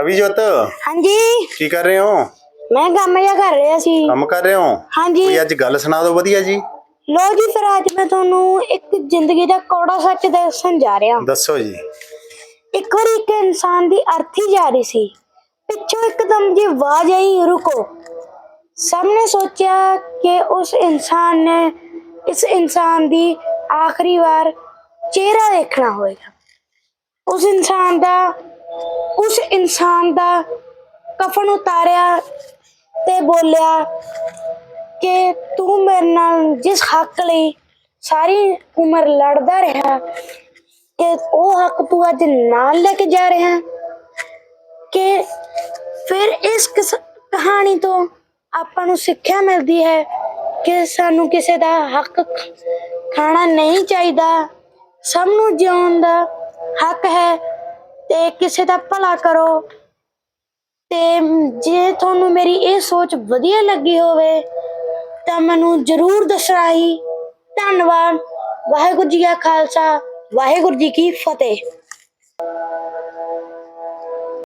ਅਭਿਜੋਤ ਹਾਂਜੀ। ਕੀ ਕਰ ਰਹੇ ਹੋ? ਮੈਂ ਕੰਮ ਜਿਹਾ ਕਰ ਰਿਹਾ ਸੀ। ਕੰਮ ਕਰ ਰਹੇ ਹੋ? ਹਾਂਜੀ। ਕੋਈ ਅੱਜ ਗੱਲ ਸੁਣਾ ਦਿਓ ਵਧੀਆ ਜੀ। ਲੋ ਜੀ ਫਿਰ ਅੱਜ ਮੈਂ ਤੁਹਾਨੂੰ ਇੱਕ ਜ਼ਿੰਦਗੀ ਦਾ ਕੌੜਾ ਸੱਚ ਦੱਸਣ ਜਾ ਰਿਹਾ। ਦੱਸੋ ਜੀ। ਇੱਕ ਵਾਰੀ ਇੱਕ ਇਨਸਾਨ ਦੀ ਅਰਥੀ ਜਾ ਰਹੀ ਸੀ। ਪਿੱਛੋਂ ਇੱਕਦਮ ਜੀ ਆਵਾਜ਼ ਆਈ ਰੁਕੋ। ਸਭ ਨੇ ਸੋਚਿਆ ਕਿ ਉਸ ਇਨਸਾਨ ਨੇ ਇਸ ਇਨਸਾਨ ਦੀ ਆਖਰੀ ਵਾਰ ਚਿਹਰਾ ਦੇਖਣਾ ਹੋਵੇਗਾ ਉਸ ਇਨਸਾਨ ਦਾ ਉਸ ਇਨਸਾਨ ਦਾ ਕਫਨ ਉਤਾਰਿਆ ਤੇ ਬੋਲਿਆ ਕਿ ਤੂੰ ਮੇਰੇ ਨਾਲ ਜਿਸ ਹੱਕ ਲਈ ਸਾਰੀ ਉਮਰ ਲੜਦਾ ਰਿਹਾ ਕਿ ਉਹ ਹੱਕ ਤੂੰ ਅੱਜ ਨਾਲ ਲੈ ਕੇ ਜਾ ਰਿਹਾ ਕਿ ਫਿਰ ਇਸ ਕਹਾਣੀ ਤੋਂ ਆਪਾਂ ਨੂੰ ਸਿੱਖਿਆ ਮਿਲਦੀ ਹੈ ਕਿ ਸਾਨੂੰ ਕਿਸੇ ਦਾ ਹੱਕ ਖਾਣਾ ਨਹੀਂ ਚਾਹੀਦਾ, ਸਭ ਨੂੰ ਜਿਉਣ ਦਾ ਹੱਕ ਹੈ ਤੇ ਕਿਸੇ ਦਾ ਭਲਾ ਕਰੋ। ਤੇ ਜੇ ਤੁਹਾਨੂੰ ਮੇਰੀ ਇਹ ਸੋਚ ਵਧੀਆ ਲੱਗੀ ਹੋਵੇ, ਤਾਂ ਮੈਨੂੰ ਜਰੂਰ ਦੱਸਣਾ ਹੀ ਧੰਨਵਾਦ। ਵਾਹਿਗੁਰੂ ਜੀ ਕਾ ਖਾਲਸਾ, ਵਾਹਿਗੁਰੂ ਜੀ ਕੀ ਫਤਿਹ।